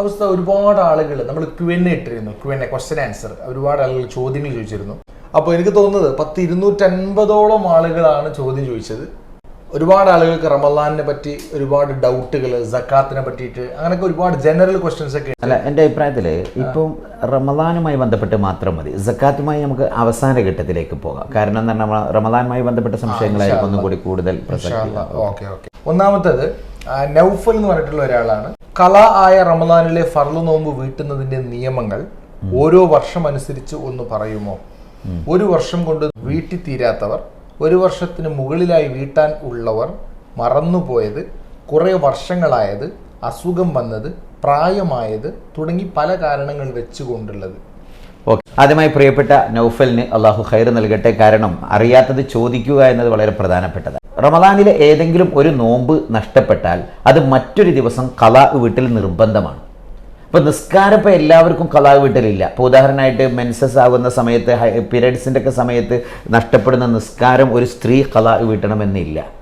അവസ്ഥ ഒരുപാട് ആളുകൾ നമ്മൾ ക്യുവെന്നെ ഇട്ടിരുന്നു ക്യുവെന്നെ ക്വസ്റ്റൻ ആൻസർ ഒരുപാട് ആളുകൾ ചോദ്യങ്ങൾ ചോദിച്ചിരുന്നു. അപ്പോൾ എനിക്ക് തോന്നുന്നത് പത്ത് ഇരുന്നൂറ്റൻപതോളം ആളുകളാണ് ചോദ്യം ചോദിച്ചത്. ഒരുപാട് ആളുകൾക്ക് റമലാനിനെ പറ്റി ഒരുപാട് ഡൗട്ടുകൾ ജക്കാത്തിനെ പറ്റിയിട്ട് അങ്ങനെയൊക്കെ ഒരുപാട് ജനറൽ ക്വസ്റ്റ്യൻസ് ഒക്കെ അല്ല എന്റെ അഭിപ്രായത്തിൽ ഇപ്പം റമദാനുമായി ബന്ധപ്പെട്ട് മാത്രം മതി. സക്കാത്തുമായി നമുക്ക് അവസാന ഘട്ടത്തിലേക്ക് പോകാം. കാരണം എന്ന് പറഞ്ഞാൽ റമദാനുമായി ബന്ധപ്പെട്ട സംശയങ്ങളായിരിക്കും ഒന്നും കൂടി കൂടുതൽ പ്രസക്തി ഓക്കെ ഓക്കെ. ഒന്നാമത്തേത് നൗഫൽ എന്ന് പറഞ്ഞിട്ടുള്ള ഒരാളാണ്. കല ആയ റമദാനിലെ ഫർൾ നോമ്പ് വീട്ടുന്നതിന്റെ നിയമങ്ങൾ ഓരോ വർഷം അനുസരിച്ച് ഒന്ന് പറയുമോ? ഒരു വർഷം കൊണ്ട് വീട്ടിത്തീരാത്തവർ ഒരു വർഷത്തിന് മുകളിലായി വീട്ടാൻ ഉള്ളവർ മറന്നുപോയത് കുറേ വർഷങ്ങളായത് അസുഖം വന്നത് പ്രായമായത് തുടങ്ങി പല കാരണങ്ങൾ വെച്ചുകൊണ്ടുള്ളത്. ആദ്യമായി പ്രിയപ്പെട്ട നൗഫലിന് അള്ളാഹു ഖൈർ നൽകട്ടെ. കാരണം അറിയാത്തത് ചോദിക്കുക എന്നത് വളരെ പ്രധാനപ്പെട്ടതാണ്. റമദാനിലെ ഏതെങ്കിലും ഒരു നോമ്പ് നഷ്ടപ്പെട്ടാൽ അത് മറ്റൊരു ദിവസം കലാ വീട്ടിൽ നിർബന്ധമാണ്. ഇപ്പോൾ നിസ്കാരം എല്ലാവർക്കും കലാ വീട്ടിലില്ല. ഇപ്പോൾ ഉദാഹരണമായിട്ട് മെൻസസ് ആകുന്ന സമയത്ത് പീരിയഡ്സിന്റെ ഒക്കെ സമയത്ത് നഷ്ടപ്പെടുന്ന നിസ്കാരം ഒരു സ്ത്രീ കലാ വീട്ടണമെന്നില്ല.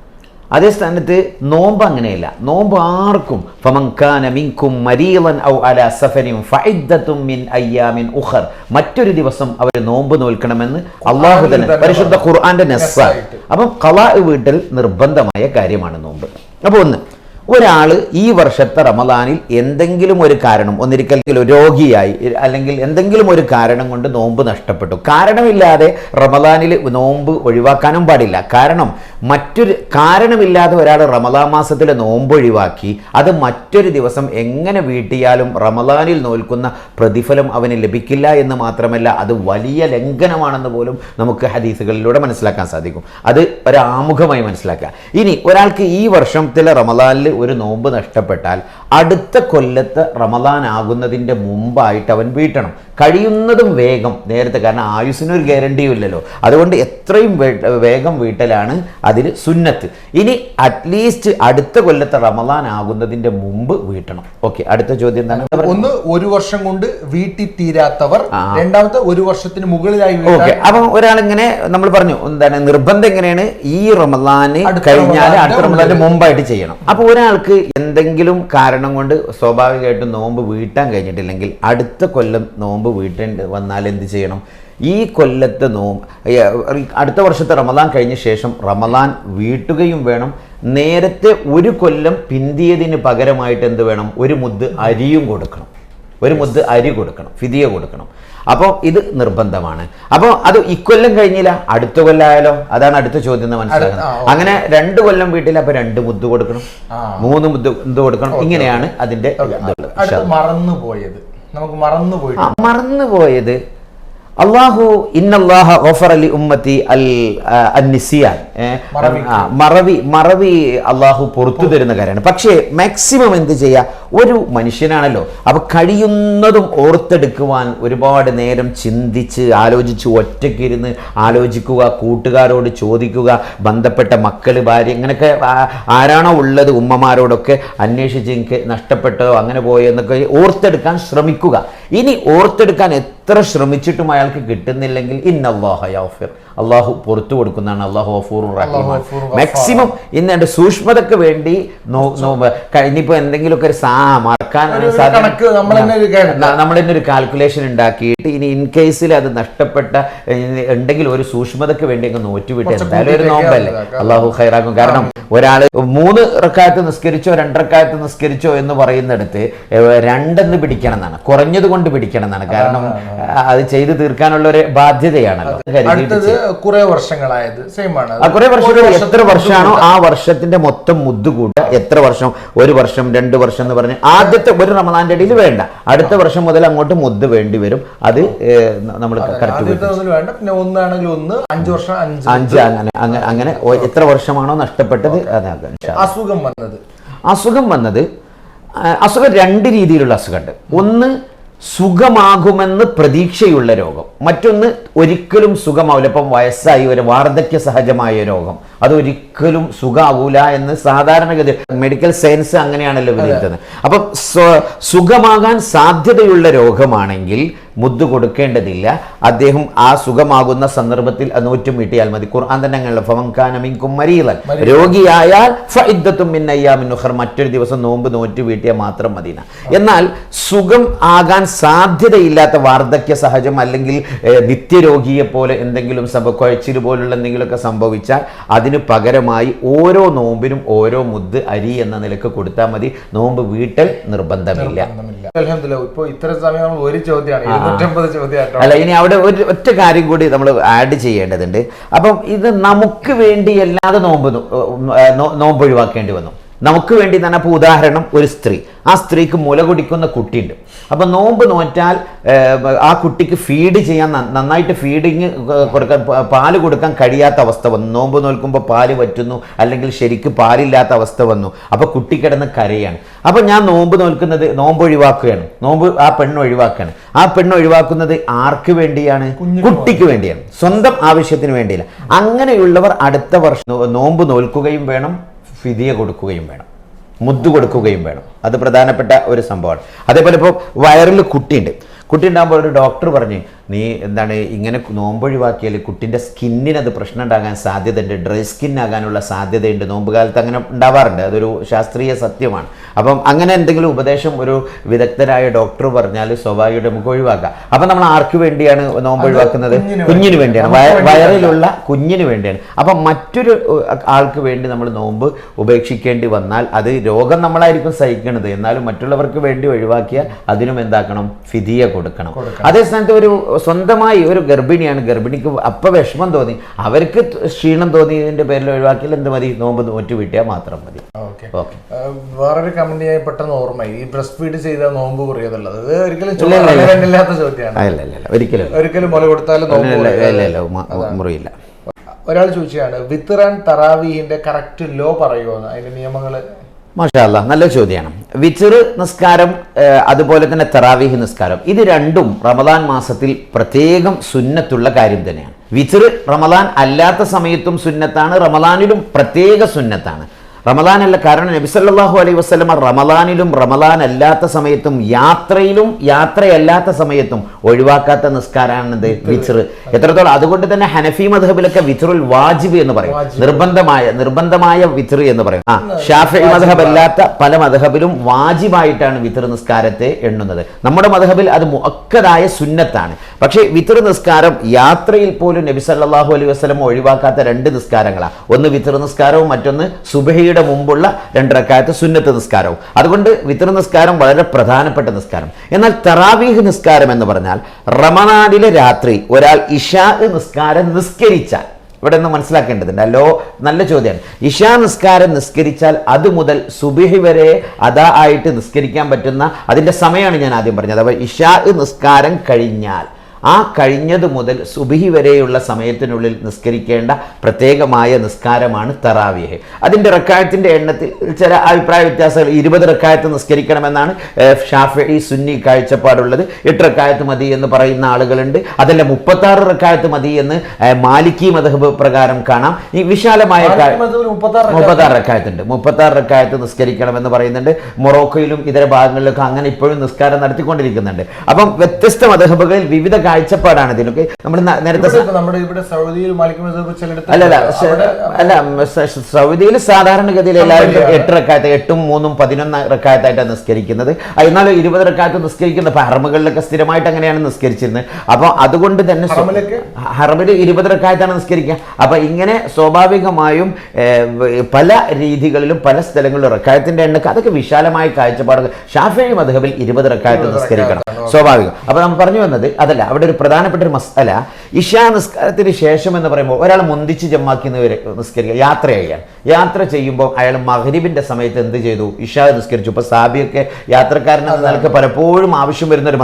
അതേ സ്ഥാനത്ത് നോമ്പ് അങ്ങനെയല്ല. നോമ്പ് ആർക്കും ഫമങ്കാന മിങ്കും മരീളൻ ഔ അല സഫരിൻ ഫൈദത്തും മിൻ അയ്യാമിൻ ഉഖർ. മറ്റൊരു ദിവസം അവർ നോമ്പ് നോൽക്കണമെന്ന് അള്ളാഹു തന്നെ പരിശുദ്ധ ഖുർആന്റെ നെസ്സ അപ്പം കലാ വീട്ടിൽ നിർബന്ധമായ കാര്യമാണ് നോമ്പ്. അപ്പോൾ ഒന്ന് ഒരാൾ ഈ വർഷത്തെ റമദാനിൽ എന്തെങ്കിലും ഒരു കാരണം ഒന്നിരിക്കൽ രോഗിയായി അല്ലെങ്കിൽ എന്തെങ്കിലും ഒരു കാരണം കൊണ്ട് നോമ്പ് നഷ്ടപ്പെട്ടു. കാരണമില്ലാതെ റമദാനിൽ നോമ്പ് ഒഴിവാക്കാനും പാടില്ല. കാരണം മറ്റൊരു കാരണമില്ലാതെ ഒരാൾ റമദാ മാസത്തിലെ നോമ്പ് ഒഴിവാക്കി അത് മറ്റൊരു ദിവസം എങ്ങനെ വീട്ടിയാലും റമദാനിൽ നോൽക്കുന്ന പ്രതിഫലം അവന് ലഭിക്കില്ല എന്ന് മാത്രമല്ല അത് വലിയ ലംഘനമാണെന്ന് പോലും നമുക്ക് ഹദീസുകളിലൂടെ മനസ്സിലാക്കാൻ സാധിക്കും. അത് ഒരാമുഖമായി മനസ്സിലാക്കുക. ഇനി ഒരാൾക്ക് ഈ വർഷത്തിലെ റമദാനിൽ ഒരു നോമ്പ് നഷ്ടപ്പെട്ടാൽ അടുത്ത കൊല്ലത്ത് റമദാൻ ആകുന്നതിന്റെ മുമ്പായിട്ട് അവൻ വീട്ടണം. കഴിയുന്നതും വേഗം. നേരത്തെ കാരണം ആയുസിനൊരു ഗ്യാരണ്ടിയും ഇല്ലല്ലോ. അതുകൊണ്ട് എത്രയും വേഗം വീട്ടലാണ് അതിൽ സുന്നത്ത്. ഇനി അറ്റ്ലീസ്റ്റ് അടുത്ത കൊല്ലത്തെ റമദാൻ ആകുന്നതിന്റെ മുമ്പ് വീട്ടണം. ഓക്കെ അടുത്ത ചോദ്യം എന്താണ്? ഒന്ന് ഒരു വർഷം കൊണ്ട് വീട്ടിത്തീരാത്തവർ രണ്ടാമത്തെ ഒരു വർഷത്തിന് മുകളിലായി ഓക്കെ അപ്പം ഒരാളിങ്ങനെ നമ്മൾ പറഞ്ഞു എന്താണ് നിർബന്ധം എങ്ങനെയാണ്? ഈ റമദാന് കഴിഞ്ഞാൽ അടുത്ത റമദാന്റെ മുമ്പായിട്ട് ചെയ്യണം. അപ്പൊ ഒരാൾക്ക് എന്തെങ്കിലും കാരണം കൊണ്ട് സ്വാഭാവികമായിട്ടും നോമ്പ് വീട്ടാൻ കഴിഞ്ഞിട്ടില്ലെങ്കിൽ അടുത്ത കൊല്ലം നോമ്പ് വീട്ടേണ്ടി വന്നാൽ എന്ത് ചെയ്യണം? ഈ കൊല്ലത്തെ നോമ്പ് അടുത്ത വർഷത്തെ റമദാൻ കഴിഞ്ഞ ശേഷം റമദാൻ വീട്ടുകയും വേണം. നേരത്തെ ഒരു കൊല്ലം പിന്തിയതിന് പകരമായിട്ട് എന്ത് വേണം? ഒരു മുദ്ദ് അരിയും കൊടുക്കണം. ഒരു മുദ്ദ് അരി കൊടുക്കണം. ഫിദിയ കൊടുക്കണം. അപ്പോൾ ഇത് നിർബന്ധമാണ്. അപ്പോൾ അത് ഇക്കൊല്ലം കഴിഞ്ഞില്ല. അടുത്ത കൊല്ലമായാലോ അതാണ് അടുത്ത ചോദ്യം എന്ന് മനസ്സിലാക്കുന്നത്. അങ്ങനെ രണ്ട് കൊല്ലം വീട്ടിൽ അപ്പോൾ രണ്ട് മുദ്ദ് കൊടുക്കണം. മൂന്ന് മുദ്ദ് എന്ത് കൊടുക്കണം? ഇങ്ങനെയാണ് അതിന്റെ മറന്നു പോയത് നമുക്ക് പോയത് മറന്നു മറന്നുപോയത് അള്ളാഹു ഇന്നല്ലാഹ ഗഫർ അലി ഉമ്മത്തി അൽ അന്നിസിയ അന്നിസിയാൻ. മറവി. മറവി അള്ളാഹു പുറത്തു തരുന്ന കാര്യമാണ്. പക്ഷേ മാക്സിമം എന്ത് ചെയ്യുക ഒരു മനുഷ്യനാണല്ലോ. അപ്പൊ കഴിയുന്നതും ഓർത്തെടുക്കുവാൻ ഒരുപാട് നേരം ചിന്തിച്ച് ആലോചിച്ച് ഒറ്റയ്ക്കിരുന്ന് ആലോചിക്കുക കൂട്ടുകാരോട് ചോദിക്കുക ബന്ധപ്പെട്ട മക്കൾ ഭാര്യ ഇങ്ങനെയൊക്കെ ആരാണോ ഉള്ളത് ഉമ്മമാരോടൊക്കെ അന്വേഷിച്ച് എനിക്ക് നഷ്ടപ്പെട്ടോ അങ്ങനെ പോയോ എന്നൊക്കെ ഓർത്തെടുക്കാൻ ശ്രമിക്കുക. ഇനി ഓർത്തെടുക്കാൻ എത്ര ശ്രമിച്ചിട്ടും അയാൾക്ക് കിട്ടുന്നില്ലെങ്കിൽ ഇന്നല്ലാഹ അള്ളാഹു പുറത്തു കൊടുക്കുന്നതാണ്. അള്ളാഹു റഹീമാണ് മാക്സിമം ഇന്ന് സൂക്ഷ്മതക്ക് വേണ്ടി കഴിഞ്ഞിപ്പോ എന്തെങ്കിലുമൊക്കെ ഒരു സാ മറക്കാൻ നമ്മൾ തന്നെ ഒരു കാൽക്കുലേഷൻ ഉണ്ടാക്കിയിട്ട് ഇനി ഇൻ കേസിൽ അത് നഷ്ടപ്പെട്ട ഉണ്ടെങ്കിൽ ഒരു സൂക്ഷ്മതയ്ക്ക് വേണ്ടി അങ്ങ് നോറ്റുവിട്ട് എന്തായാലും ഒരു നോമ്പല്ലേ. അള്ളാഹു ഖൈറാക്കും. കാരണം ഒരാൾ മൂന്ന് റക്കായത്ത് നിസ്കരിച്ചോ രണ്ടറക്കായത്ത് നിസ്കരിച്ചോ എന്ന് പറയുന്നിടത്ത് രണ്ടെന്ന് പിടിക്കണം എന്നാണ് കുറഞ്ഞത് കൊണ്ട് പിടിക്കണം എന്നാണ് കാരണം അത് ചെയ്തു തീർക്കാനുള്ള ഒരു ബാധ്യതയാണല്ലോ. കുറെ വർഷങ്ങളായത് സെയിം ആണ്. കുറെ വർഷം എത്ര വർഷമാണോ ആ വർഷത്തിന്റെ മൊത്തം മുദ്ദ് കൂട്ടുക. എത്ര വർഷം? ഒരു വർഷം രണ്ട് വർഷം എന്ന് പറഞ്ഞ് ആദ്യത്തെ ഒരു റമദാന്റെ ഇടയിൽ വേണ്ട. അടുത്ത വർഷം മുതൽ അങ്ങോട്ട് മുദ്ദ് വേണ്ടി വരും. അത് നമ്മൾ വേണ്ട. പിന്നെ ഒന്നാണെങ്കിൽ ഒന്ന് അഞ്ച് വർഷം അഞ്ച് അഞ്ച് അങ്ങനെ അങ്ങനെ അങ്ങനെ എത്ര വർഷമാണോ നഷ്ടപ്പെട്ടത്? അസുഖം വന്നത്. അസുഖം വന്നത് അസുഖം രണ്ട് രീതിയിലുള്ള അസുഖമുണ്ട്. ഒന്ന് സുഖമാകുമെന്ന് പ്രതീക്ഷയുള്ള രോഗം. മറ്റൊന്ന് ഒരിക്കലും സുഖമാവില്ല. ഇപ്പം വയസ്സായി ഒരു വാർദ്ധക്യ സഹജമായ രോഗം. അതൊരിക്കലും സുഖമാവൂല എന്ന് സാധാരണഗതി മെഡിക്കൽ സയൻസ് അങ്ങനെയാണല്ലോ വിലയിരുത്തുന്നത്. അപ്പം സുഖമാകാൻ സാധ്യതയുള്ള രോഗമാണെങ്കിൽ മുദ്ദു കൊടുക്കേണ്ടതില്ല. അദ്ദേഹം ആ സുഖമാകുന്ന സന്ദർഭത്തിൽ നൂറ്റും വീട്ടിയാൽ മതി. ഖുർആൻ തന്നെ അങ്ങനെയുള്ള ഫമങ്കാനമിൻകും മരീലൻ രോഗിയായാൽ ഫഇദ്ദത്തും ഉഖർ മറ്റൊരു ദിവസം നോമ്പ് നോറ്റ് വീട്ടിയാൽ മാത്രം മദീന എന്നാൽ സുഖം ആകാൻ സാധ്യതയില്ലാത്ത വാർദ്ധക്യ സഹജം അല്ലെങ്കിൽ നിത്യരോഗിയെ പോലെ എന്തെങ്കിലും സംഭവ കുഴച്ചിൽ പോലുള്ള എന്തെങ്കിലുമൊക്കെ സംഭവിച്ചാൽ അതിന് പകരമായി ഓരോ നോമ്പിനും ഓരോ മുദ്ദ് അരി എന്ന നിലയ്ക്ക് കൊടുത്താൽ മതി. നോമ്പ് വീട്ടൽ നിർബന്ധമില്ല. അലഹമില്ല ഇപ്പൊ ഇത്ര സമയം ഒരു ചോദ്യമാണ്. അല്ല ഇനി അവിടെ ഒരു ഒറ്റ കാര്യം കൂടി നമ്മൾ ആഡ് ചെയ്യേണ്ടതുണ്ട്. അപ്പം ഇത് നമുക്ക് വേണ്ടി അല്ലാതെ നോമ്പ് നോമ്പ് ഒഴിവാക്കേണ്ടി വന്നു. നമുക്ക് വേണ്ടി തന്നെ അപ്പോൾ ഉദാഹരണം ഒരു സ്ത്രീ. ആ സ്ത്രീക്ക് മുല കുടിക്കുന്ന കുട്ടിയുണ്ട്. അപ്പോൾ നോമ്പ് നോറ്റാൽ ആ കുട്ടിക്ക് ഫീഡ് ചെയ്യാൻ നന്നായിട്ട് ഫീഡിങ് കൊടുക്കാൻ പാൽ കൊടുക്കാൻ കഴിയാത്ത അവസ്ഥ വന്നു. നോമ്പ് നോൽക്കുമ്പോൾ പാൽ പറ്റുന്നു അല്ലെങ്കിൽ ശരിക്ക് പാലില്ലാത്ത അവസ്ഥ വന്നു. അപ്പോൾ കുട്ടി കിടന്ന് കരയാണ്. അപ്പോൾ ഞാൻ നോമ്പ് നോൽക്കുന്നത് നോമ്പ് ഒഴിവാക്കുകയാണ്. നോമ്പ് ആ പെണ്ണ് ഒഴിവാക്കുകയാണ്. ആ പെണ്ണ് ഒഴിവാക്കുന്നത് ആർക്ക് വേണ്ടിയാണ്? കുട്ടിക്ക് വേണ്ടിയാണ്. സ്വന്തം ആവശ്യത്തിന് വേണ്ടിയില്ല. അങ്ങനെയുള്ളവർ അടുത്ത വർഷം നോമ്പ് നോൽക്കുകയും വേണം. ഫിദിയ കൊടുക്കുകയും വേണം. മുദ്ദു കൊടുക്കുകയും വേണം. അത് പ്രധാനപ്പെട്ട ഒരു സംഭവമാണ്. അതേപോലെ ഇപ്പോൾ വയറിൽ കുട്ടിയുണ്ട്. കുട്ടി ഉണ്ടാകുമ്പോൾ ഒരു ഡോക്ടർ പറഞ്ഞു നീ എന്താണ് ഇങ്ങനെ നോമ്പൊഴിവാക്കിയാൽ കുട്ടിന്റെ സ്കിന്നിന് അത് പ്രശ്നം ഉണ്ടാകാൻ സാധ്യതയുണ്ട് ഡ്രൈ സ്കിൻ ആകാനുള്ള സാധ്യതയുണ്ട്. നോമ്പ് കാലത്ത് അങ്ങനെ ഉണ്ടാവാറുണ്ട്. അതൊരു ശാസ്ത്രീയ സത്യമാണ്. അപ്പം അങ്ങനെ എന്തെങ്കിലും ഉപദേശം ഒരു വിദഗ്ധരായ ഡോക്ടർ പറഞ്ഞാൽ സ്വാഭാവികമായിട്ട് നമുക്ക് ഒഴിവാക്കാം. അപ്പം നമ്മൾ ആർക്ക് വേണ്ടിയാണ് നോമ്പ് ഒഴിവാക്കുന്നത് കുഞ്ഞിന് വേണ്ടിയാണ്. വയറിലുള്ള കുഞ്ഞിന് വേണ്ടിയാണ്. അപ്പം മറ്റൊരു ആൾക്ക് വേണ്ടി നമ്മൾ നോമ്പ് ഉപേക്ഷിക്കേണ്ടി വന്നാൽ അത് രോഗം നമ്മളായിരിക്കും സഹിക്കണത്. എന്നാലും മറ്റുള്ളവർക്ക് വേണ്ടി ഒഴിവാക്കിയാൽ അതിനും എന്താക്കണം? ഫിദിയ കൊടുക്കണം. അതേ സ്ഥാനത്ത് ഒരു സ്വന്തമായി ഒരു ഗർഭിണിയാണ്. ഗർഭിണിക്ക് അപ്പം വിഷമം തോന്നി. അവർക്ക് ക്ഷീണം തോന്നിയതിന്റെ പേരിൽ ഒഴിവാക്കിയാൽ എന്ത് മതി? നോമ്പ് നോറ്റ് വീട്ടിയാൽ മാത്രം മതി. വേറൊരു കമന്റ് ഞാൻ പെട്ടെന്ന് ഓർമ്മയായി. ഈ ബ്രസ്റ്റ് ഫീഡ് ചെയ്ത നോമ്പ് കുറിയതുള്ളത് ഇത് ഒരിക്കലും ചോദ്യമാണ്. ഒരിക്കലും ഒരിക്കലും മുല കൊടുത്താലും മുറിയില്ല. ഒരാൾ ചോദിച്ചാണ് വിത്തറാൻ തറാവീഹിന്റെ കറക്റ്റ് ലോ പറയുമോ അതിന്റെ നിയമങ്ങൾ മാഷാല്ല നല്ല ചോദ്യമാണ് വിച്ചിറ് നിസ്കാരം അതുപോലെ തന്നെ തറാവീഹ് നിസ്കാരം ഇത് രണ്ടും റമദാൻ മാസത്തിൽ പ്രത്യേകം സുന്നത്തുള്ള കാര്യം തന്നെയാണ്. വിച്ചിറ് റമദാൻ അല്ലാത്ത സമയത്തും സുന്നത്താണ് റമദാനിലും പ്രത്യേക സുന്നത്താണ്. റമദാൻ അല്ല കാരണം നബി സല്ലല്ലാഹു അലൈഹി വസല്ലമ റമദാനിലും റമദാൻ അല്ലാത്ത സമയത്തും യാത്രയിലും യാത്രയല്ലാത്ത സമയത്തും ഒഴിവാക്കാത്ത നിസ്കാരമാണിത് വിച്ചറ് എത്രത്തോളം അതുകൊണ്ട് തന്നെ ഹനഫി മധബിലൊക്കെ വിച്ചറുൽ വാജിബ് എന്ന് പറയും. നിർബന്ധമായ നിർബന്ധമായ വിച്ചറ് എന്ന് പറയും. ആ ഷാഫി മധബ് അല്ലാത്ത പല മധബിലും വാജിബായിട്ടാണ് വിത്തർ നിസ്കാരത്തെ എണ്ണുന്നത്. നമ്മുടെ മധബിൽ അത് മുഅക്കദായ സുന്നത്താണ്. പക്ഷേ വിത്തർ നിസ്കാരം യാത്രയിൽ പോലും നബി സല്ലല്ലാഹു അലൈഹി വസല്ലം ഒഴിവാക്കാത്ത രണ്ട് നിസ്കാരങ്ങളാണ് ഒന്ന് വിത്തർ നിസ്കാരവും മറ്റൊന്ന് സുബഹിയുടെ മുമ്പുള്ള രണ്ടരക്കാലത്ത് സുന്നത്ത് നിസ്കാരവും. അതുകൊണ്ട് വിത്തർ നിസ്കാരം വളരെ പ്രധാനപ്പെട്ട നിസ്കാരം. എന്നാൽ തറാവീഹ് നിസ്കാരം എന്ന് പറഞ്ഞാൽ റമദാനിലെ രാത്രി ഒരാൾ ഇഷാ നിസ്കാരം നിസ്കരിച്ചാൽ. ഇവിടെ നിന്ന് മനസ്സിലാക്കേണ്ടതുണ്ട്. അല്ലോ നല്ല ചോദ്യമാണ്. ഇഷാ നിസ്കാരം നിസ്കരിച്ചാൽ അത് മുതൽ സുബിഹി വരെ അതാ ആയിട്ട് നിസ്കരിക്കാൻ പറ്റുന്ന അതിന്റെ സമയമാണ് ഞാൻ ആദ്യം പറഞ്ഞത്. അപ്പോൾ ഇഷാ നിസ്കാരം കഴിഞ്ഞാൽ ആ കഴിഞ്ഞത് മുതൽ സുബിഹി വരെയുള്ള സമയത്തിനുള്ളിൽ നിസ്കരിക്കേണ്ട പ്രത്യേകമായ നിസ്കാരമാണ് തറാവിയഹ് അതിന്റെ റക്കായത്തിന്റെ എണ്ണത്തിൽ ചില അഭിപ്രായ വ്യത്യാസങ്ങൾ ഇരുപത് റക്കായത്ത് നിസ്കരിക്കണമെന്നാണ് ഷാഫി സുന്നി കാഴ്ചപ്പാടുള്ളത്. എട്ട് റക്കായത്ത് മതി എന്ന് പറയുന്ന ആളുകളുണ്ട്. അതല്ല മുപ്പത്താറ് റക്കായത്ത് മതി എന്ന് മാലിക്കി മധബ് പ്രകാരം കാണാം. ഈ വിശാലമായ മുപ്പത്താറ് റക്കായത്തുണ്ട്. മുപ്പത്താറ് റക്കായത്ത് നിസ്കരിക്കണമെന്ന് പറയുന്നുണ്ട്. മൊറോക്കോയിലും ഇതര ഭാഗങ്ങളിലൊക്കെ അങ്ങനെ ഇപ്പോഴും നിസ്കാരം നടത്തിക്കൊണ്ടിരിക്കുന്നുണ്ട്. അപ്പം വ്യത്യസ്ത മതഹബുകളിൽ വിവിധ കാഴ്ചപ്പാടാണ് ഇതിനൊക്കെ നമ്മൾ നേരത്തെ നമ്മുടെ ഇവിടെ സൗദിയിൽ അല്ല സ- സൗദിയിൽ സാധാരണഗതിയിൽ എല്ലാവരും എട്ട് റക്കായത്ത് എട്ടും മൂന്നും പതിനൊന്ന് റക്കായത്തായിട്ടാണ് നിസ്കരിക്കുന്നത്. എന്നാലും ഇരുപത് റക്കായത്ത് നിസ്കരിക്കുന്നത് അപ്പൊ ഹറമുകളിലൊക്കെ സ്ഥിരമായിട്ട് അങ്ങനെയാണ് നിസ്കരിച്ചിരുന്നത്. അപ്പോൾ അതുകൊണ്ട് തന്നെ ഹർമിൽ ഇരുപത് റക്കായത്താണ് നിസ്കരിക്കുക. അപ്പൊ ഇങ്ങനെ സ്വാഭാവികമായും പല രീതികളിലും പല സ്ഥലങ്ങളിലും റക്കായത്തിന്റെ എണ്ണക്ക് അതൊക്കെ വിശാലമായ കാഴ്ചപ്പാടുകൾ. ഷാഫി മധുഹബിൽ ഇരുപത് റക്കായത്ത് നിസ്കരിക്കണം. സ്വാഭാവികം. അപ്പൊ നമ്മൾ പറഞ്ഞു വന്നത് അതല്ല അവിടെ ഒരു പ്രധാനപ്പെട്ട ഒരു മസല ഇഷാ നിസ്കാരത്തിന് ശേഷം എന്ന് പറയുമ്പോൾ ഒരാൾ മുന്തിച്ച് ജമ്മാക്കുന്നവരെ നിസ്കരിക്കുക യാത്ര ചെയ്യാൻ യാത്ര ചെയ്യുമ്പോൾ അയാൾ മഹരീബിന്റെ സമയത്ത് എന്ത് ചെയ്തു? ഇഷാ നിസ്കരിച്ചു. ഇപ്പോൾ സാബിയൊക്കെ യാത്രക്കാരനെ നിലയ്ക്ക് പലപ്പോഴും ആവശ്യം വരുന്ന ഒരു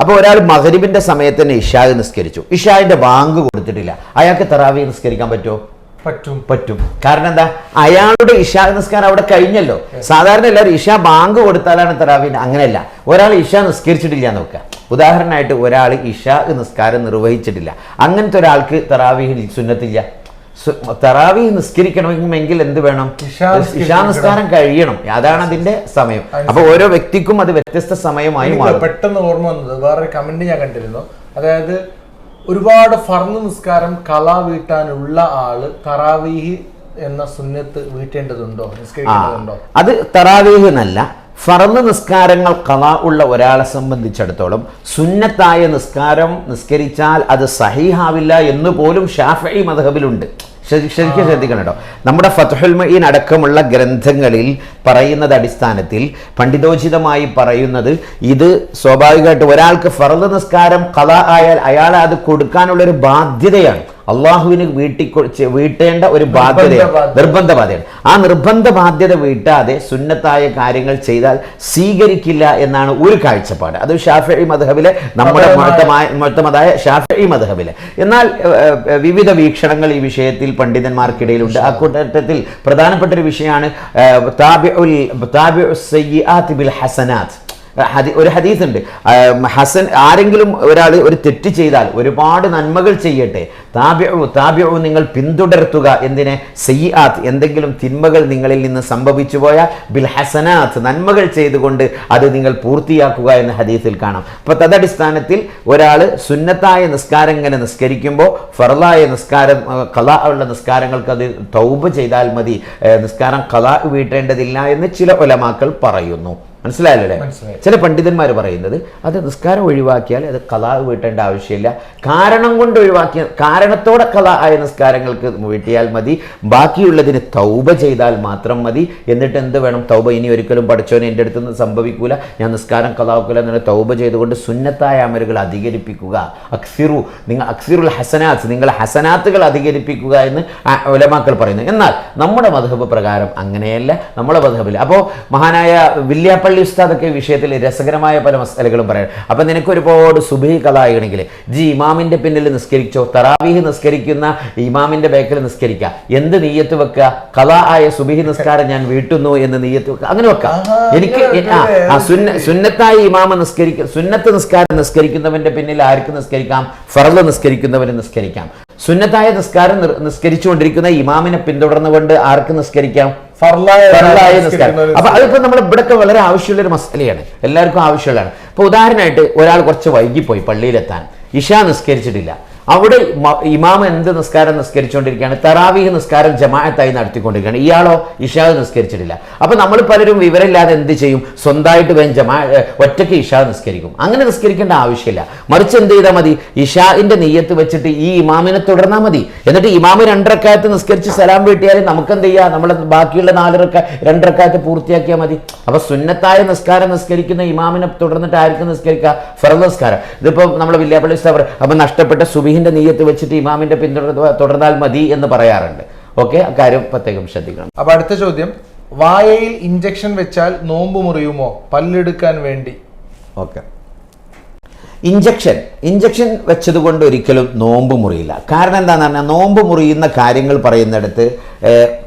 അപ്പോൾ ഒരാൾ മഹരീബിന്റെ സമയത്ത് തന്നെ ഇഷാ നിസ്കരിച്ചു. ഇഷായിന്റെ ബാങ്ക് കൊടുത്തിട്ടില്ല. അയാൾക്ക് തറാവി നിസ്കരിക്കാൻ പറ്റുമോ? പറ്റും. പറ്റും. കാരണം എന്താ അയാളുടെ ഇഷ നിസ്കാരം അവിടെ കഴിഞ്ഞല്ലോ. സാധാരണ എല്ലാവരും ഇഷ ബാങ്ക് കൊടുത്താലാണ് തറാവീൻ. അങ്ങനെയല്ല. ഒരാൾ ഇഷ നിസ്കരിച്ചിട്ടില്ല നോക്കുക ഉദാഹരണമായിട്ട് ഒരാൾ ഇഷ നിസ്കാരം നിർവഹിച്ചിട്ടില്ല. അങ്ങനത്തെ ഒരാൾക്ക് തറാവിഹിൽ സുന്നത്തില്ല. തറാവി നിസ്കരിക്കണമെങ്കിൽ എന്ത് വേണം? ഇഷാ നിസ്കാരം കഴിയണം. അതാണ് അതിന്റെ സമയം. അപ്പൊ ഓരോ വ്യക്തിക്കും അത് വ്യത്യസ്ത സമയമായി മാറും. പെട്ടെന്ന് ഓർമ്മ വന്നത് വേറൊരു കമന്റ് ഞാൻ കണ്ടിരുന്നു. അതായത് ഒരുപാട് ഫർന്ന് നിസ്കാരം കല വീട്ടാനുള്ള ആൾ തറാവീഹ് എന്ന സുന്നത്ത് വീട്ടേണ്ടതുണ്ടോ? നിസ്കരിക്കേണ്ടതുണ്ടോ? അത് തറാവീഹ് എന്നല്ല ഫറന്ന് നിസ്കാരങ്ങൾ കല ഉള്ള ഒരാളെ സംബന്ധിച്ചിടത്തോളം സുന്നത്തായ നിസ്കാരം നിസ്കരിച്ചാൽ അത് സഹിഹാവില്ല എന്ന് പോലും ഷാഫി മധബിലുണ്ട് ശരിക്കും ശ്രദ്ധിക്കണം കേട്ടോ നമ്മുടെ ഫത്തുഹുൽ മഈൻ അടക്കമുള്ള ഗ്രന്ഥങ്ങളിൽ പറയുന്നത് അടിസ്ഥാനത്തിൽ പണ്ഡിതോചിതമായി പറയുന്നത് ഇത് സ്വാഭാവികമായിട്ട് ഒരാൾക്ക് ഫറദ് നിസ്കാരം കഥ ആയാൽ അയാൾ അത് കൊടുക്കാനുള്ളൊരു ബാധ്യതയാണ്. അള്ളാഹുവിന് വീട്ടി വീട്ടേണ്ട ഒരു ബാധ്യതയാണ് ബാധ്യത. നിർബന്ധ ബാധ്യത ആ നിർബന്ധ ബാധ്യത വീട്ടാതെ സുന്നത്തായ കാര്യങ്ങൾ ചെയ്താൽ സ്വീകരിക്കില്ല എന്നാണ് ഒരു കാഴ്ചപ്പാട്. അത് ഷാഫി മധബിലെ നമ്മുടെ മുഴത്തമതായ ഷാഫി മധബിലെ എന്നാൽ വിവിധ വീക്ഷണങ്ങൾ ഈ വിഷയത്തിൽ പണ്ഡിതന്മാർക്കിടയിലുണ്ട്. ആ കൂട്ടത്തിൽ പ്രധാനപ്പെട്ട ഒരു വിഷയമാണ് താബിഉൽ താബിഉ സയ്യിആത്ത് ബിൽ ഹസനാത്ത്. ഒരു ഹദീസ് ഉണ്ട് ഹസൻ ആരെങ്കിലും ഒരാൾ ഒരു തെറ്റ് ചെയ്താൽ ഒരുപാട് നന്മകൾ ചെയ്യട്ടെ. താബ്യവും താബ്യവും നിങ്ങൾ പിന്തുടർത്തുക എന്തിനെ? സയ്യാത്ത് എന്തെങ്കിലും തിന്മകൾ നിങ്ങളിൽ നിന്ന് സംഭവിച്ചു പോയാൽ ബിൽ ഹസനാത്ത് നന്മകൾ ചെയ്തുകൊണ്ട് അത് നിങ്ങൾ പൂർത്തിയാക്കുക എന്ന ഹദീസിൽ കാണാം. അപ്പോൾ തദടിസ്ഥാനത്തിൽ ഒരാൾ സുന്നത്തായ നിസ്കാരം ഇങ്ങനെ നിസ്കരിക്കുമ്പോൾ ഫറലായ നിസ്കാരം കല ഉള്ള നിസ്കാരങ്ങൾക്ക് അത് തൗബ് ചെയ്താൽ മതി. നിസ്കാരം കലാ വീട്ടേണ്ടതില്ല എന്ന് ചില ഒലമാക്കൾ പറയുന്നു. മനസ്സിലായല്ലോ? ചില പണ്ഡിതന്മാർ പറയുന്നത് അത് നിസ്കാരം ഒഴിവാക്കിയാൽ അത് കലാ വീട്ടേണ്ട ആവശ്യമില്ല. കാരണം കൊണ്ട് ഒഴിവാക്കിയ കാരണത്തോടെ കല ആയ നിസ്കാരങ്ങൾക്ക് വീട്ടിയാൽ മതി. ബാക്കിയുള്ളതിന് തൗബ ചെയ്താൽ മാത്രം മതി. എന്നിട്ട് എന്ത് വേണം? തൗബ ഇനി ഒരിക്കലും പഠിച്ചോനെ എന്റെ അടുത്ത് നിന്ന് സംഭവിക്കൂല. ഞാൻ നിസ്കാരം കലാക്കൂല എന്നുള്ള തൗബ ചെയ്തുകൊണ്ട് സുന്നത്തായ അമലുകൾ അധികരിപ്പിക്കുക. അക്സിറു നിങ്ങൾ അക്സിറുൽ ഹസനാത്ത് നിങ്ങൾ ഹസനാത്തുകൾ അധികരിപ്പിക്കുക എന്ന് ഉലമാക്കൾ പറയുന്നു. എന്നാൽ നമ്മുടെ മധുഹബ് പ്രകാരം അങ്ങനെയല്ല. നമ്മുടെ മധുഹബിൽ അപ്പോൾ മഹാനായ വില്യാപ്പള്ളി ഉസ്താദൊക്കെ വിഷയത്തിൽ രസകരമായ പല മസലകളും പറയാം. അപ്പം നിനക്ക് ഒരുപാട് സുബഹി കലായണമെങ്കിൽ ജി ഇമാമിന്റെ പിന്നിൽ നിസ്കരിച്ചോ തറാവീഹ് നിസ്കരിക്കുന്ന ഇമാമിന്റെ ബേക്കിൽ നിസ്കരിക്കുക എന്ത് നീയത്ത് വെക്കുക കല ആയ സുബഹി നിസ്കാരം ഞാൻ വീട്ടുന്നു എന്ന് നീയത്ത് വെക്കുക അങ്ങനെ വെക്കാം. എനിക്ക് ആ, സുന്ന സുന്നത്തായ ഇമാമ നിസ്കരിക്ക സുന്നത്ത് നിസ്കാരം നിസ്കരിക്കുന്നവന്റെ പിന്നിൽ ആർക്ക് നിസ്കരിക്കാം? ഫറൽ നിസ്കരിക്കുന്നവന് നിസ്കരിക്കാം. സുന്നത്തായ നിസ്കാരം നിസ്കരിച്ചുകൊണ്ടിരിക്കുന്ന ഇമാമിനെ പിന്തുടർന്നുകൊണ്ട് ആർക്ക് നിസ്കരിക്കാം? ഫർലായ നിസ്കാരം അപ്പൊ അതിപ്പോ നമ്മൾ ഇവിടെയൊക്കെ വളരെ ആവശ്യമുള്ള ഒരു മസലയാണ്. എല്ലാവർക്കും ആവശ്യമുള്ളതാണ്. ഇപ്പൊ ഉദാഹരണമായിട്ട് ഒരാൾ കുറച്ച് വൈകിപ്പോയി പള്ളിയിലെത്താൻ. ഇഷ നിസ്കരിച്ചിട്ടില്ല. അവിടെ ഇമാമ ഇമാം എന്ത് നിസ്കാരം നിസ്കരിച്ചുകൊണ്ടിരിക്കുകയാണ്? തറാവീഹ് നിസ്കാരം ജമാഅത്തായി നടത്തിക്കൊണ്ടിരിക്കുകയാണ്. ഇയാളോ ഇഷാദ് നിസ്കരിച്ചിട്ടില്ല. അപ്പോൾ നമ്മൾ പലരും വിവരമില്ലാതെ എന്ത് ചെയ്യും? സ്വന്തമായിട്ട് വേഗം ജമാ ഒറ്റയ്ക്ക് ഇഷാ നിസ്കരിക്കും. അങ്ങനെ നിസ്കരിക്കേണ്ട ആവശ്യമില്ല. മറിച്ച് എന്ത് ചെയ്താൽ മതി? ഇഷാഇന്റെ നെയ്യത്ത് വെച്ചിട്ട് ഈ ഇമാമിനെ തുടർന്നാൽ മതി. എന്നിട്ട് ഇമാമ് രണ്ടരക്കാലത്ത് നിസ്കരിച്ച് സലാം വീട്ടിയാൽ നമുക്ക് എന്ത് ചെയ്യാം? നമ്മൾ ബാക്കിയുള്ള നാലരക്ക രണ്ടരക്കാലത്ത് പൂർത്തിയാക്കിയാൽ മതി. അപ്പോൾ സുന്നത്തായ നിസ്കാരം നിസ്കരിക്കുന്ന ഇമാമിനെ തുടർന്നിട്ട് ആർക്കും നിസ്കരിക്കുക ഫറ നിസ്കാരം. ഇതിപ്പോൾ നമ്മൾ വില്യാപ്പള്ളി സ്ഥാപനം അപ്പോൾ നഷ്ടപ്പെട്ട സുബിഹിന്റെ നീയത്ത് വെച്ചിട്ട് ഇമാമിന്റെ പിന്തുടർ തുടർന്നാൽ മതി എന്ന് പറയാറുണ്ട്. ഓക്കെ അക്കാര്യം പ്രത്യേകം ശ്രദ്ധിക്കണം. അപ്പോൾ അടുത്ത ചോദ്യം. വായയിൽ ഇഞ്ചക്ഷൻ വെച്ചാൽ നോമ്പ് മുറിയുമോ? പല്ലെടുക്കാൻ വേണ്ടി. ഓക്കെ. ഇഞ്ചക്ഷൻ ഇഞ്ചക്ഷൻ വെച്ചതുകൊണ്ട് ഒരിക്കലും നോമ്പ് മുറിയില്ല. കാരണം എന്താണെന്ന് പറഞ്ഞാൽ നോമ്പ് മുറിയുന്ന കാര്യങ്ങൾ പറയുന്നിടത്ത്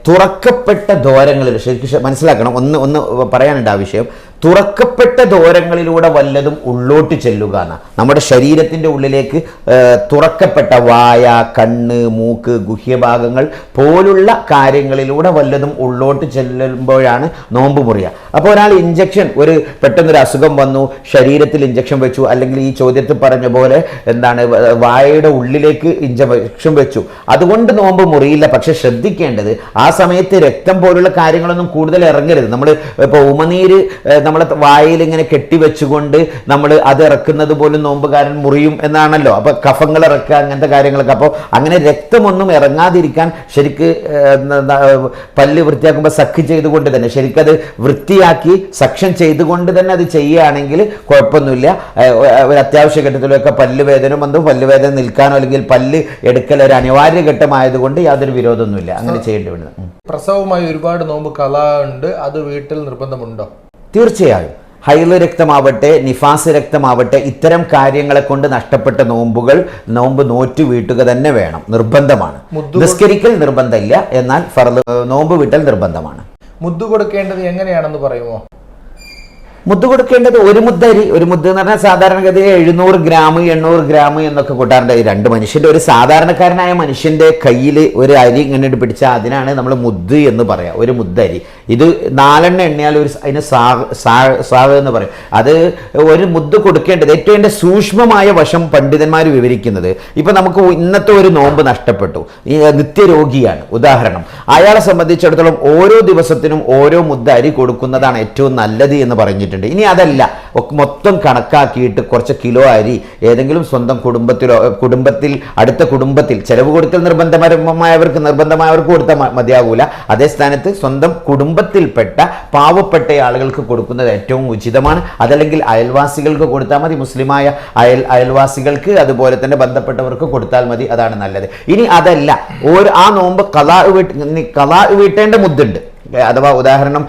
തുറക്കപ്പെട്ട ദ്വാരങ്ങളിൽ ശരിക്കും മനസ്സിലാക്കണം. ഒന്ന് ഒന്ന് പറയാനുണ്ട് ആ വിഷയം. തുറക്കപ്പെട്ട ദ്വാരങ്ങളിലൂടെ വല്ലതും ഉള്ളോട്ട് ചെല്ലുക എന്ന നമ്മുടെ ശരീരത്തിന്റെ ഉള്ളിലേക്ക് തുറക്കപ്പെട്ട വായ കണ്ണ് മൂക്ക് ഗുഹ്യഭാഗങ്ങൾ പോലുള്ള കാര്യങ്ങളിലൂടെ വല്ലതും ഉള്ളോട്ട് ചെല്ലുമ്പോഴാണ് നോമ്പ് മുറിയുക. അപ്പോൾ ഒരാൾ ഇഞ്ചക്ഷൻ ഒരു പെട്ടെന്നൊരു അസുഖം വന്നു ശരീരത്തിൽ ഇഞ്ചക്ഷൻ വെച്ചു അല്ലെങ്കിൽ ഈ ചോദ്യത്തിൽ പറഞ്ഞ പോലെ എന്താണ് വായയുടെ ഉള്ളിലേക്ക് ഇഞ്ചക്ഷൻ വെച്ചു. അതുകൊണ്ട് നോമ്പ് മുറിയില്ല. പക്ഷെ ശ്രദ്ധിക്കേണ്ടത് ആ സമയത്ത് രക്തം പോലുള്ള കാര്യങ്ങളൊന്നും കൂടുതൽ ഇറങ്ങരുത്. നമ്മൾ ഇപ്പോൾ ഉമനീര് നമ്മളെ വായിൽ ഇങ്ങനെ കെട്ടിവെച്ചുകൊണ്ട് നമ്മൾ അത് ഇറക്കുന്നത് പോലും നോമ്പുകാരൻ മുറിയും എന്നാണല്ലോ. അപ്പോൾ കഫങ്ങൾ ഇറക്കുക അങ്ങനത്തെ കാര്യങ്ങളൊക്കെ. അപ്പോൾ അങ്ങനെ രക്തമൊന്നും ഇറങ്ങാതിരിക്കാൻ ശരിക്ക് പല്ല് വൃത്തിയാക്കുമ്പോൾ സഖ് ചെയ്തുകൊണ്ട് തന്നെ ശരിക്കത് വൃത്തിയാക്കി സക്ഷൻ ചെയ്തുകൊണ്ട് തന്നെ അത് ചെയ്യുകയാണെങ്കിൽ കുഴപ്പമൊന്നുമില്ല. ഒരു അത്യാവശ്യ ഘട്ടത്തിലൊക്കെ പല്ല് വേദന വന്നു പല്ല് വേദന നിൽക്കാനോ അല്ലെങ്കിൽ പല്ല് എടുക്കൽ ഒരു അനിവാര്യ ഘട്ടമായതുകൊണ്ട് യാതൊരു വിരോധമൊന്നുമില്ല. അങ്ങനെ ചെയ്യേണ്ടി വരുന്നത് പ്രസവമായി ഒരുപാട് നോമ്പ് കല ഉണ്ട്. അത് വീട്ടിൽ നിർബന്ധമുണ്ടോ? തീർച്ചയായും. ഹൈല രക്തമാവട്ടെ നിഫാസ് രക്തമാവട്ടെ ഇത്തരം കാര്യങ്ങളെ കൊണ്ട് നഷ്ടപ്പെട്ട നോമ്പുകൾ നോമ്പ് നോറ്റു വീട്ടുക തന്നെ വേണം. നിർബന്ധമാണ്. നിസ്കരിക്കൽ നിർബന്ധമില്ല. എന്നാൽ ഫർദ് നോമ്പ് വീട്ടൽ നിർബന്ധമാണ്. മുദ്ദു കൊടുക്കേണ്ടത് എങ്ങനെയാണെന്ന് പറയുമോ? മുദ്ദ കൊടുക്കേണ്ടത് ഒരു മുദ്ദ അരി ഒരു മുദ്ദ എന്ന് പറഞ്ഞാൽ സാധാരണഗതിയിൽ എഴുന്നൂറ് ഗ്രാം എണ്ണൂറ് ഗ്രാം എന്നൊക്കെ കൂട്ടാറുണ്ട്. ഈ രണ്ട് മനുഷ്യന്റെ ഒരു സാധാരണക്കാരനായ മനുഷ്യന്റെ കയ്യിൽ ഒരു അരി ഇങ്ങനെ പിടിച്ചാൽ അതിനാണ് നമ്മൾ മുദ്ദ് എന്ന് പറയാം. ഒരു മുദ്ദ അരി ഇത് നാലെണ്ണ എണ്ണിയാൽ ഒരു അതിന് സാ സാ- എന്ന് പറയും. അത് ഒരു മുദ്ദ് കൊടുക്കേണ്ടത് ഏറ്റവും എന്റെ സൂക്ഷ്മമായ വശം പണ്ഡിതന്മാർ വിവരിക്കുന്നത്. ഇപ്പം നമുക്ക് ഇന്നത്തെ ഒരു നോമ്പ് നഷ്ടപ്പെട്ടു. നിത്യരോഗിയാണ്. ഉദാഹരണം അയാളെ സംബന്ധിച്ചിടത്തോളം ഓരോ ദിവസത്തിനും ഓരോ മുദ്ദ അരി കൊടുക്കുന്നതാണ് ഏറ്റവും നല്ലത് എന്ന് പറഞ്ഞിട്ടുണ്ട്. ഇനി അതല്ല മൊത്തം കണക്കാക്കിയിട്ട് കുറച്ച് കിലോ അരി ഏതെങ്കിലും സ്വന്തം കുടുംബത്തിലോ കുടുംബത്തിൽ അടുത്ത കുടുംബത്തിൽ ചെലവ് കൊടുക്കൽ നിർബന്ധമായവർക്ക് നിർബന്ധമായവർക്ക് കൊടുത്താൽ മതിയാകൂല അതേ സ്ഥാനത്ത് സ്വന്തം കുടുംബത്തിൽപ്പെട്ട പാവപ്പെട്ട ആളുകൾക്ക് കൊടുക്കുന്നത് ഏറ്റവും ഉചിതമാണ്. അതല്ലെങ്കിൽ അയൽവാസികൾക്ക് കൊടുത്താൽ മതി. മുസ്ലിമായ അയൽ അയൽവാസികൾക്ക് അതുപോലെ തന്നെ ബന്ധപ്പെട്ടവർക്ക് കൊടുത്താൽ മതി. അതാണ് നല്ലത്. ഇനി അതല്ല. ഒരു ആ നോമ്പ് കലാ വീട്ട് കലാ വീട്ടേണ്ട മുദ്ദുണ്ട്. അഥവാ ഉദാഹരണം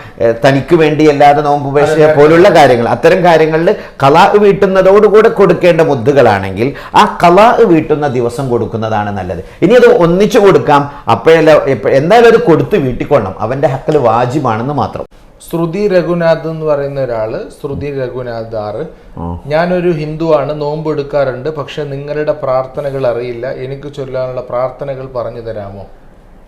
തനിക്ക് വേണ്ടി അല്ലാതെ നോമ്പ് ഉപേക്ഷ പോലുള്ള കാര്യങ്ങൾ. അത്തരം കാര്യങ്ങളിൽ കലാ വീട്ടുന്നതോടുകൂടെ കൊടുക്കേണ്ട മുദ്ദുകളാണെങ്കിൽ ആ കലാ വീട്ടുന്ന ദിവസം കൊടുക്കുന്നതാണ് നല്ലത്. ഇനി അത് ഒന്നിച്ചു കൊടുക്കാം. അപ്പോഴല്ല എന്തായാലും അത് കൊടുത്ത് വീട്ടിക്കൊള്ളണം. അവന്റെ ഹക്കൽ വാജിബാണെന്ന് മാത്രം. ശ്രുതി രഘുനാഥ് എന്ന് പറയുന്ന ഒരാൾ ശ്രുതി രഘുനാഥ് ആറ്. ഞാനൊരു ഹിന്ദുവാണ് നോമ്പ് എടുക്കാറുണ്ട്. പക്ഷെ നിങ്ങളുടെ പ്രാർത്ഥനകൾ അറിയില്ല. എനിക്ക് ചൊല്ലാനുള്ള പ്രാർത്ഥനകൾ പറഞ്ഞു തരാമോ?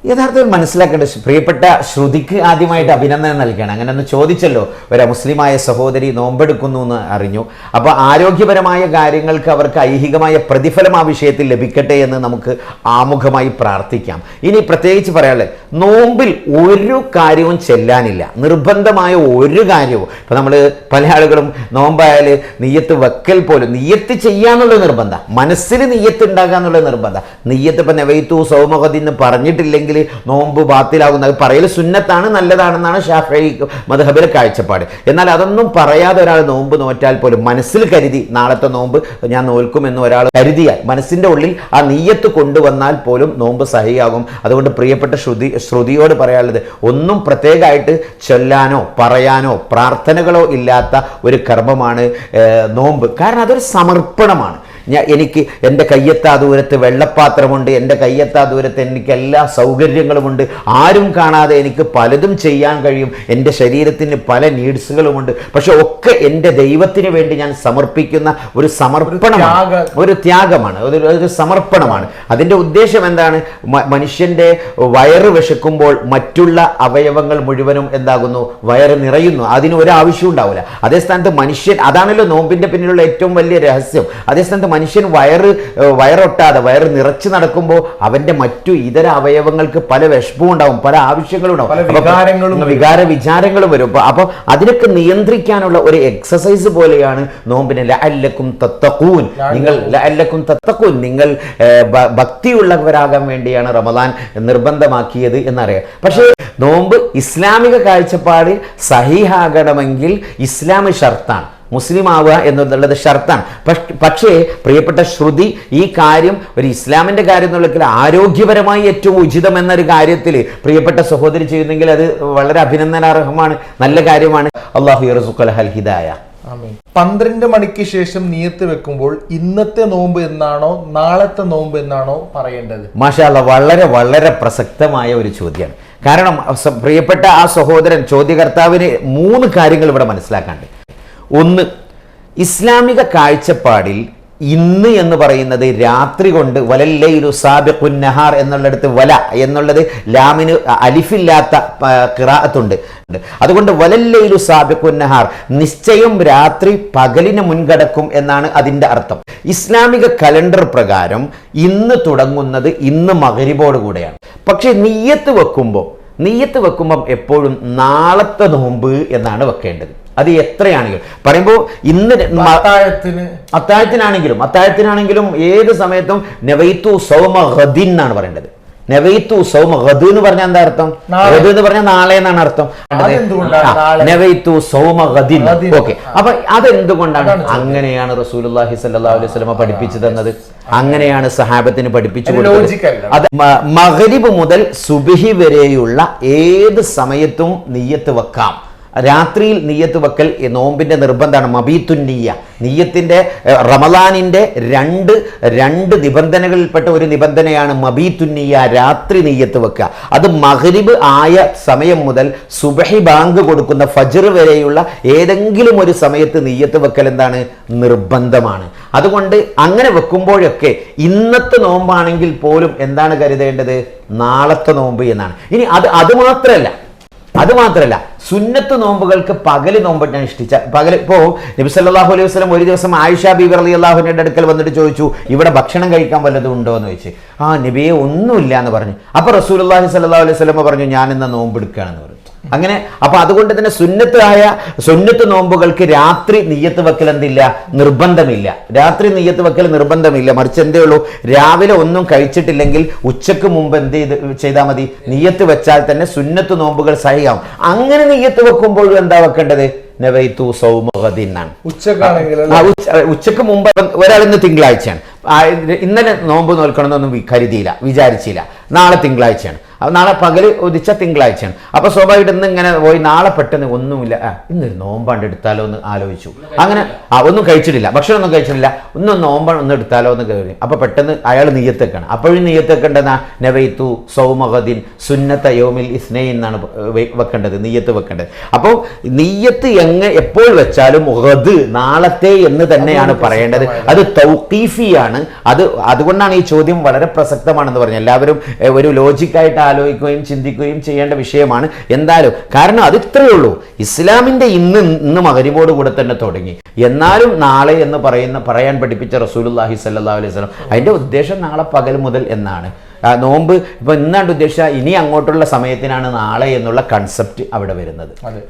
യഥാർത്ഥത്തിൽ മനസ്സിലാക്കേണ്ട പ്രിയപ്പെട്ട ശ്രുതിക്ക് ആദ്യമായിട്ട് അഭിനന്ദനം നൽകണം അങ്ങനെ ഒന്ന് ചോദിച്ചല്ലോ ഒരു മുസ്ലിമായ സഹോദരി നോമ്പെടുക്കുന്നു എന്ന് അറിഞ്ഞു. അപ്പോൾ ആരോഗ്യപരമായ കാര്യങ്ങൾക്ക് അവർക്ക് ഐഹികമായ പ്രതിഫലം ആ വിഷയത്തിൽ ലഭിക്കട്ടെ എന്ന് നമുക്ക് ആമുഖമായി പ്രാർത്ഥിക്കാം. ഇനി പ്രത്യേകിച്ച് പറയാനുള്ളത് നോമ്പിൽ ഒരു കാര്യവും ചെല്ലാനില്ല. നിർബന്ധമായ ഒരു കാര്യവും. ഇപ്പം നമ്മൾ പല ആളുകളും നോമ്പായാൽ നെയ്യത്ത് വെക്കൽ പോലും നെയ്യത്ത് ചെയ്യാന്നുള്ള നിർബന്ധം. മനസ്സിൽ നെയ്യത്ത് ഉണ്ടാകാന്നുള്ള നിർബന്ധം. നെയ്യത്ത് ഇപ്പം നെവൈത്തു എന്ന് പറഞ്ഞിട്ടില്ലെങ്കിൽ നോമ്പ് ബാത്തിലാകുന്നത് പറയൽ സുന്നത്താണ് നല്ലതാണെന്നാണ് ഷാഫി മധബിലെ കാഴ്ചപ്പാട്. എന്നാൽ അതൊന്നും പറയാതെ ഒരാൾ നോമ്പ് നോറ്റാൽ പോലും മനസ്സിൽ കരുതി നാളത്തെ നോമ്പ് ഞാൻ നോൽക്കുമെന്ന് ഒരാൾ കരുതിയാൽ മനസ്സിന്റെ ഉള്ളിൽ ആ നീയത്ത് കൊണ്ടുവന്നാൽ പോലും നോമ്പ് സഹിയാകും. അതുകൊണ്ട് പ്രിയപ്പെട്ട ശ്രുതി ശ്രുതിയോട് പറയാനുള്ളത് ഒന്നും പ്രത്യേകമായിട്ട് ചൊല്ലാനോ പറയാനോ പ്രാർത്ഥനകളോ ഇല്ലാത്ത ഒരു കർമ്മമാണ് നോമ്പ്. കാരണം അതൊരു സമർപ്പണമാണ്. ഞാൻ എനിക്ക് എന്റെ കയ്യെത്താ ദൂരത്ത് വെള്ളപ്പാത്രമുണ്ട് എന്റെ കയ്യെത്താ ദൂരത്ത് എനിക്ക് എല്ലാ സൗകര്യങ്ങളുമുണ്ട്. ആരും കാണാതെ എനിക്ക് പലതും ചെയ്യാൻ കഴിയും. എന്റെ ശരീരത്തിന് പല നീഡ്സുകളുമുണ്ട്. പക്ഷെ ഒക്കെ എന്റെ ദൈവത്തിന് വേണ്ടി ഞാൻ സമർപ്പിക്കുന്ന ഒരു സമർപ്പണമാണ്. ഒരു ത്യാഗമാണ്. ഒരു ഒരു സമർപ്പണമാണ്. അതിന്റെ ഉദ്ദേശം എന്താണ്? മനുഷ്യന്റെ വയറ് വിശക്കുമ്പോൾ മറ്റുള്ള അവയവങ്ങൾ മുഴുവനും എന്താകുന്നു? വയറ് നിറയുന്നു. അതിന് ഒരു ആവശ്യവും ഉണ്ടാവില്ല. അതേ സ്ഥാനത്ത് മനുഷ്യൻ അതാണല്ലോ നോമ്പിന്റെ പിന്നിലുള്ള ഏറ്റവും വലിയ രഹസ്യം. അതേ സ്ഥാനത്ത് മനുഷ്യൻ വയറ് വയറൊട്ടാതെ വയറ് നിറച്ച് നടക്കുമ്പോൾ അവന്റെ മറ്റു ഇതര അവയവങ്ങൾക്ക് പല വിഷമവും ഉണ്ടാവും പല ആവശ്യങ്ങളും ഉണ്ടാവും. വികാര വിചാരങ്ങളും വരും. അപ്പോൾ അപ്പൊ അതിനൊക്കെ നിയന്ത്രിക്കാനുള്ള ഒരു എക്സസൈസ് പോലെയാണ് നോമ്പിനെ ലഅല്ലക്കും തത്തഖൂൻ. നിങ്ങൾ ലഅല്ലക്കും തത്തഖൂൻ. നിങ്ങൾ ഭക്തിയുള്ളവരാകാൻ വേണ്ടിയാണ് റമദാൻ നിർബന്ധമാക്കിയത് എന്നറിയാം. പക്ഷേ നോമ്പ് ഇസ്ലാമിക കാഴ്ചപ്പാടിൽ സഹിഹാകണമെങ്കിൽ ഇസ്ലാം ഷർത്താണ്. മുസ്ലിം ആവുക എന്നുള്ളത് ഷർത്താണ്. പക്ഷേ പ്രിയപ്പെട്ട ശ്രുതി ഈ കാര്യം ഒരു ഇസ്ലാമിന്റെ കാര്യം എന്നുള്ള ആരോഗ്യപരമായി ഏറ്റവും ഉചിതം എന്നൊരു കാര്യത്തിൽ പ്രിയപ്പെട്ട സഹോദരി ചെയ്യുന്നെങ്കിൽ അത് വളരെ അഭിനന്ദനാർഹമാണ് നല്ല കാര്യമാണ്. അള്ളാഹു യർസുഖൽ ഹൽ ഹിദായ. പന്ത്രണ്ട് മണിക്ക് ശേഷം നീയത്ത് വെക്കുമ്പോൾ ഇന്നത്തെ നോമ്പ് എന്നാണോ നാളത്തെ നോമ്പ് എന്നാണോ പറയേണ്ടത്? മാഷാല്ല വളരെ വളരെ പ്രസക്തമായ ഒരു ചോദ്യമാണ്. കാരണം പ്രിയപ്പെട്ട ആ സഹോദരൻ ചോദ്യകർത്താവിന് മൂന്ന് കാര്യങ്ങൾ ഇവിടെ മനസ്സിലാക്കാണ്ട് ഒന്ന് ഇസ്ലാമിക കാഴ്ചപ്പാടിൽ ഇന്ന് എന്ന് പറയുന്നത് രാത്രി കൊണ്ട് വലല്ലയിലു സാബിഖുൻ നഹാർ എന്നുള്ളിടത്ത് വല എന്നുള്ളത് ലാമിന് അലിഫില്ലാത്ത കിറാത്തുണ്ട് അതുകൊണ്ട് വലല്ലയിലു സാബിഖുൻ നഹാർ നിശ്ചയം രാത്രി പകലിനെ മുൻകടക്കും എന്നാണ് അതിന്റെ അർത്ഥം. ഇസ്ലാമിക കലണ്ടർ പ്രകാരം ഇന്ന് തുടങ്ങുന്നത് ഇന്ന് മകരിബോട് കൂടെയാണ്. പക്ഷേ നീയത്ത് വെക്കുമ്പോൾ നീയത്ത് വെക്കുമ്പം എപ്പോഴും നാളത്തെ നോമ്പ് എന്നാണ് വെക്കേണ്ടത്. അത് എത്രയാണെങ്കിലും. പറയുമ്പോൾ ഇന്ന് അത്താഴത്തിന്. അത്താഴത്തിനാണെങ്കിലും അത്താഴത്തിനാണെങ്കിലും ഏത് സമയത്തും നെവൈത്തു സൗമ ഗദിൻ എന്നാണ് പറയേണ്ടത്. നെവൈത്തു സൗമ ഗദ് എന്ന് പറഞ്ഞാൽ എന്താ അർത്ഥം. ഗദ് എന്ന് പറഞ്ഞാൽ നാളെ എന്നാണ് അർത്ഥം? നെവൈത്തു സൗമ ഗദിൻ. ഓക്കെ. അപ്പൊ അതെന്തുകൊണ്ടാണ്? അങ്ങനെയാണ് റസൂലുള്ളാഹി സ്വല്ലല്ലാഹു അലൈഹി വസല്ലമ പഠിപ്പിച്ചു തന്നത്. അങ്ങനെയാണ് സഹാബത്തിന് പഠിപ്പിച്ചു അത് കൊടുത്തത്. അത് മ- മഗ്രിബ് മുതൽ സുബിഹി വരെയുള്ള ഏത് സമയത്തും നീയത്ത് വെക്കാം. രാത്രിയിൽ നീയത്ത് വെക്കൽ ഈ നോമ്പിന്റെ നിർബന്ധമാണ്. മബീത്തുന്നീയ നീയത്തിന്റെ റമദാനിന്റെ രണ്ട് രണ്ട് നിബന്ധനകളിൽപ്പെട്ട ഒരു നിബന്ധനയാണ് മബീത്തുന്നീയ രാത്രി നീയത്ത് വെക്കുക. അത് മഹരിബ് ആയ സമയം മുതൽ സുബഹി ബാങ്ക് കൊടുക്കുന്ന ഫജർ വരെയുള്ള ഏതെങ്കിലും ഒരു സമയത്ത് നീയത്ത് വെക്കൽ എന്താണ്? നിർബന്ധമാണ്. അതുകൊണ്ട് അങ്ങനെ വെക്കുമ്പോഴൊക്കെ ഇന്നത്തെ നോമ്പാണെങ്കിൽ പോലും എന്താണ് കരുതേണ്ടത്? നാളത്തെ നോമ്പ് എന്നാണ്. ഇനി അത് അത് മാത്രമല്ല അത് മാത്രമല്ല സുന്നത്ത് നോമ്പുകൾക്ക് പകൽ നോമ്പ് അനുഷ്ഠിച്ച പകൽ ഇപ്പോൾ നബി സല്ലല്ലാഹു അലൈഹി വസ്ലം ഒരു ദിവസം ആയിഷ ബീബർ അലി അൻഹയുടെ അടുക്കൽ വന്നിട്ട് ചോദിച്ചു ഇവിടെ ഭക്ഷണം കഴിക്കാൻ വല്ലതും ഉണ്ടോ? എന്ന് ചോദിച്ചു ആ നബിയെ ഒന്നുമില്ല എന്ന് പറഞ്ഞു. അപ്പോൾ റസൂലുള്ളാഹി സല്ലാ അലൈഹി സ്വലമ പറഞ്ഞു ഞാൻ എന്നാ നോമ്പ് എടുക്കുകയാണെന്ന് പറഞ്ഞു. അങ്ങനെ അപ്പൊ അതുകൊണ്ട് തന്നെ സുന്നത്തായ സുന്നത്ത് നോമ്പുകൾക്ക് രാത്രി നെയ്യത്ത് വെക്കൽ എന്തില്ല? നിർബന്ധമില്ല. രാത്രി നെയ്യത്ത് വെക്കൽ നിർബന്ധമില്ല. മറിച്ച് എന്തേ ഉള്ളൂ? രാവിലെ ഒന്നും കഴിച്ചിട്ടില്ലെങ്കിൽ ഉച്ചയ്ക്ക് മുമ്പ് എന്ത് ചെയ്ത് ചെയ്താൽ മതി? നെയ്യത്ത് വെച്ചാൽ തന്നെ സുന്നത്ത് നോമ്പുകൾ സഹിയാവും. അങ്ങനെ നെയ്യത്ത് വെക്കുമ്പോഴും എന്താ വെക്കേണ്ടത്? നവൈത്തു സൗമുഖദിൻ എന്നാണ് ഉച്ചക്കാണെങ്കിൽ ഉച്ചയ്ക്ക് മുമ്പ് ഒരാൾ ഇന്ന് തിങ്കളാഴ്ചയാണ്. ഇന്നലെ നോമ്പ് നോൽക്കണമെന്നൊന്നും കരുതിയില്ല. വിചാരിച്ചില്ല. നാളെ തിങ്കളാഴ്ചയാണ്. അപ്പൊ നാളെ പകൽ ഉദിച്ച തിങ്കളാഴ്ചയാണ്. അപ്പോൾ സ്വാഭാവികമായിട്ട് ഇന്ന് ഇങ്ങനെ പോയി നാളെ പെട്ടെന്ന് ഒന്നുമില്ല. ആ ഇന്നൊരു നോമ്പാണ്ട് എടുത്താലോ എന്ന് ആലോചിച്ചു. അങ്ങനെ ആ ഒന്നും കഴിച്ചിട്ടില്ല. ഭക്ഷണം ഒന്നും കഴിച്ചിട്ടില്ല. ഒന്നും നോമ്പാണ് ഒന്ന് എടുത്താലോ എന്ന് കയറി അപ്പോൾ പെട്ടെന്ന് അയാൾ നെയ്യത്തേക്കാണ് അപ്പോഴും നെയ്യത്തേക്കേണ്ടതാ നവൈത്തു സൗമഹദിൻ സുന്നത്ത യോമിൽ ഇസ്നൈ എന്നാണ് വെക്കേണ്ടത് നീയത്ത് വെക്കേണ്ടത്. അപ്പോൾ നീയത്ത് എങ്ങ എപ്പോൾ വെച്ചാലും ഹദ് നാളത്തെ എന്ന് തന്നെയാണ് പറയേണ്ടത്. അത് തൗക്കീഫിയാണ് അത് അതുകൊണ്ടാണ് ഈ ചോദ്യം വളരെ പ്രസക്തമാണെന്ന് പറഞ്ഞത്. എല്ലാവരും ഒരു ലോജിക്കായിട്ട് ആലോചിക്കുകയും ചിന്തിക്കുകയും ചെയ്യേണ്ട വിഷയമാണ്. എന്തായാലും കാരണം അത് ഇത്രയേ ഉള്ളൂ. ഇസ്ലാമിന്റെ ഇന്ന് ഇന്ന് മകരിബോട് കൂടെ തന്നെ തുടങ്ങി. എന്നാലും നാളെ എന്ന് പറയുന്ന പറയാൻ പഠിപ്പിച്ച റസൂലുള്ളാഹി സല്ലാ അലൈഹി സ്വലം അതിന്റെ ഉദ്ദേശം നാളെ പകൽ മുതൽ എന്നാണ്. നോമ്പ് ഇപ്പൊ ഇന്നാണ്ട് ഉദ്ദേശിച്ച ഇനി അങ്ങോട്ടുള്ള സമയത്തിനാണ് നാളെ എന്നുള്ള കൺസെപ്റ്റ് അവിടെ വരുന്നത്. അതെ.